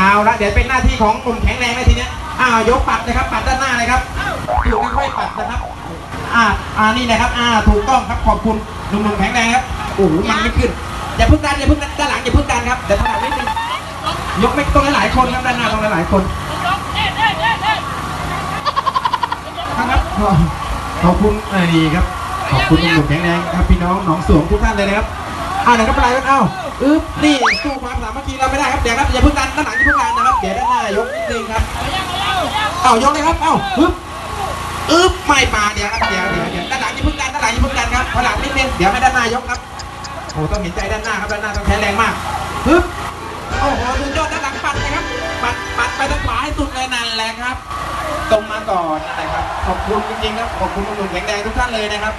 เอาละเดี๋ยวเป็นหน้าที่ของกลุ่มแข็งแรงแล้วทีเนี้ยอ้าวยกปัดนะครับ ปัดด้านหน้าเลยครับถูกค่อยๆปัดนะครับอ่าอ่านี่นะครับอ่าถูกต้องครับขอบคุณหนุ่มๆแข็งแรงครับโอ้โหมันไม่ขึ้นอย่าเพิ่งดันอย่าเพิ่งดันด้านหลังอย่าเพิ่งดันครับเดี๋ยวถนัดนิดนึงยกไม่ต้องหลายๆคนครับด้านหน้าต้องหลายๆคนครับขอบคุณอ่านี่ครับขอบคุณหนุ่มๆแข็งแรงครับพี่น้องหนองสวงทุกท่านเลยนะครับ อ่าไหนครับปลายกันเอ้าอึ๊บนี่สู้ความสามัคคีเราไม่ได้ครับเดี๋ยวครับอย่าเพิ่งดันด้านหลังอย่าเพิ่งดันนะครับเดี๋ยวด้านหน้ายกนิดนึงครับเอ้ายกเลยครับเอ้าปึ๊บอึ๊บไม่ปาเดี๋ยวครับเดี๋ยวเดี๋ยวเดี๋ยวด้านหลังอย่าเพิ่งดันด้านหลังอย่าเพิ่งดันครับพอหลังนิดนึงเดี๋ยวให้ด้านหน้ายกครับโอ้ต้องเห็นใจด้านหน้าครับด้านหน้าต้องใช้แรงมากฮึบโอ้โหสุดยอดด้านหลังปัดเลยครับปัดปัดไปทางขวาให้สุดเลยนั่นแหละครับ ตรงมาก่อนนะครับขอบคุณจริงๆครับขอบคุณคุณลุงแข็งแรงทุกท่านเลยนะครับ